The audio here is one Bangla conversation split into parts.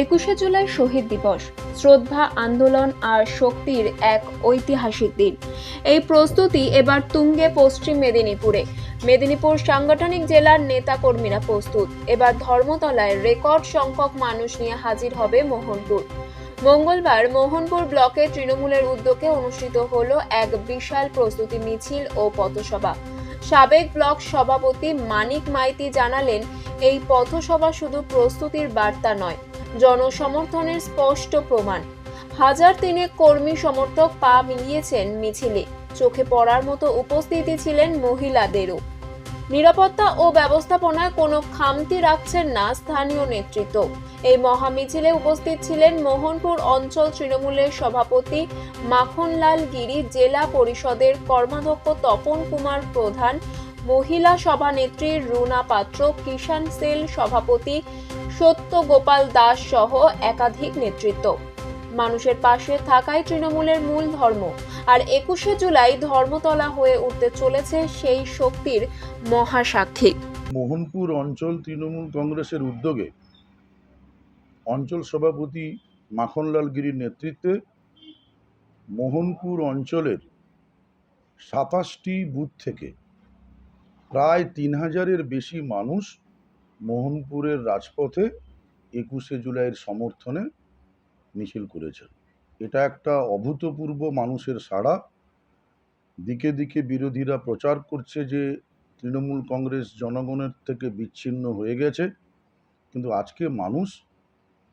একুশে জুলাই শহীদ দিবস। শ্রদ্ধা, আন্দোলন আর শক্তির এক ঐতিহাসিক দিন। এই প্রস্তুতি এবার তুঙ্গে, পশ্চিম মেদিনীপুরে। মেদিনীপুর সাংগঠনিক জেলার নেতাকর্মীরা প্রস্তুত। এবার ধর্মতলায় রেকর্ড সংখ্যক মানুষ নিয়ে হাজির হবে মোহনপুর। মঙ্গলবার মোহনপুর ব্লকে তৃণমূলের উদ্যোগে অনুষ্ঠিত হল এক বিশাল প্রস্তুতি মিছিল ও পথসভা। সাবেক ব্লক সভাপতি মানিক মাইতি জানালেন, এই পথসভা শুধু প্রস্তুতির বার্তা নয় জনসমর্থনের স্পষ্ট প্রমাণ। হাজার তিনেক কর্মী সমর্থক পা মিলিয়েছেন মিছিলে। চোখে পড়ার মতো উপস্থিতি ছিলেন মহিলাদেরও। নিরাপত্তা ও ব্যবস্থাপনায় কোনো খামতি রাখছেন না স্থানীয় নেতৃত্ব। এই মহামিছিলে উপস্থিত ছিলেন মোহনপুর অঞ্চল তৃণমূলের সভাপতি মাখনলাল গিরি, জেলা পরিষদের কর্মাধ্যক্ষ তপন কুমার প্রধান, মহিলা সভানেত্রী রুনা পাত্র, কিষাণ সেল সভাপতি সত্য গোপাল দাস সহ একাধিক নেতৃত্ব। মানুষের পাশে থাকাই তৃণমূলের মূল ধর্ম। আর একুশে জুলাই ধর্মতলা হয়ে উঠতে চলেছে সেই শক্তির মহাসাক্ষী। মোহনপুর অঞ্চল তৃণমূল কংগ্রেসের উদ্যোগে অঞ্চল সভাপতি মাখনলাল গিরির নেতৃত্বে মোহনপুর অঞ্চলের সাতাশটি বুথ থেকে প্রায় তিন হাজারের বেশি মানুষ মোহনপুরের রাজপথে একুশে জুলাইয়ের সমর্থনে মিছিল করেছেন এটা একটা অভূতপূর্ব মানুষের সাড়া। দিকে দিকে বিরোধীরা প্রচার করছে যে তৃণমূল কংগ্রেস জনগণের থেকে বিচ্ছিন্ন হয়ে গেছে, কিন্তু আজকে মানুষ,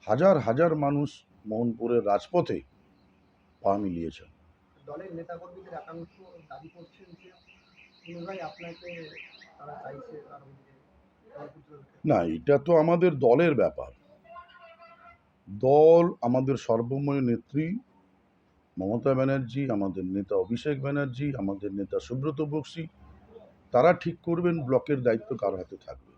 হাজার হাজার মানুষ মোহনপুরের রাজপথে পা মিলিয়েছেন দলের না, এটা তো আমাদের দলের ব্যাপার। দল আমাদের সর্বময় নেত্রী, মমতা ব্যানার্জি, আমাদের নেতা অভিষেক ব্যানার্জি, আমাদের নেতা সুব্রত বক্সি, তারা ঠিক করবেন ব্লকের দায়িত্ব কার হাতে থাকবে।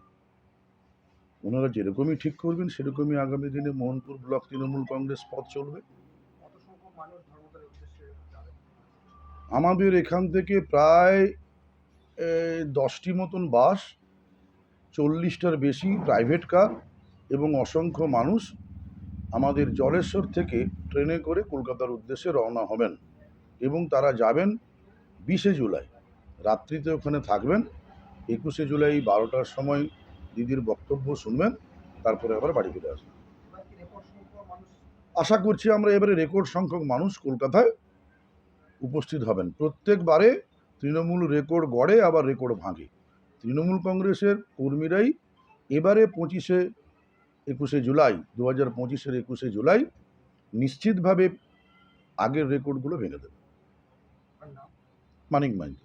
ওনারা যেরকমই ঠিক করবেন, সেরকমই আগামী দিনে মোহনপুর ব্লক তৃণমূল কংগ্রেস পথ চলবে। আমাদের এখান থেকে প্রায় দশটি মতন বাস চল্লিশটার বেশি প্রাইভেট কার এবং অসংখ্য মানুষ আমাদের জলেশ্বর থেকে ট্রেনে করে কলকাতার উদ্দেশ্যে রওনা হবেন এবং তারা যাবেন বিশে জুলাই। রাত্রিতে ওখানে থাকবেন। একুশে জুলাই বারোটার সময় দিদির বক্তব্য শুনবেন, তারপরে আবার বাড়ি ফিরে আসবেন। আশা করছি আমরা এবারে রেকর্ড সংখ্যক মানুষ কলকাতায় উপস্থিত হবেন। প্রত্যেকবারে তৃণমূল রেকর্ড গড়ে, আবার রেকর্ড ভাঙে। তৃণমূল কংগ্রেসের কর্মীরাই এবারে পঁচিশে একুশে জুলাই দু হাজার পঁচিশের একুশে জুলাই নিশ্চিতভাবে আগের রেকর্ডগুলো ভেঙে দেবে। মানিক মাইন্ড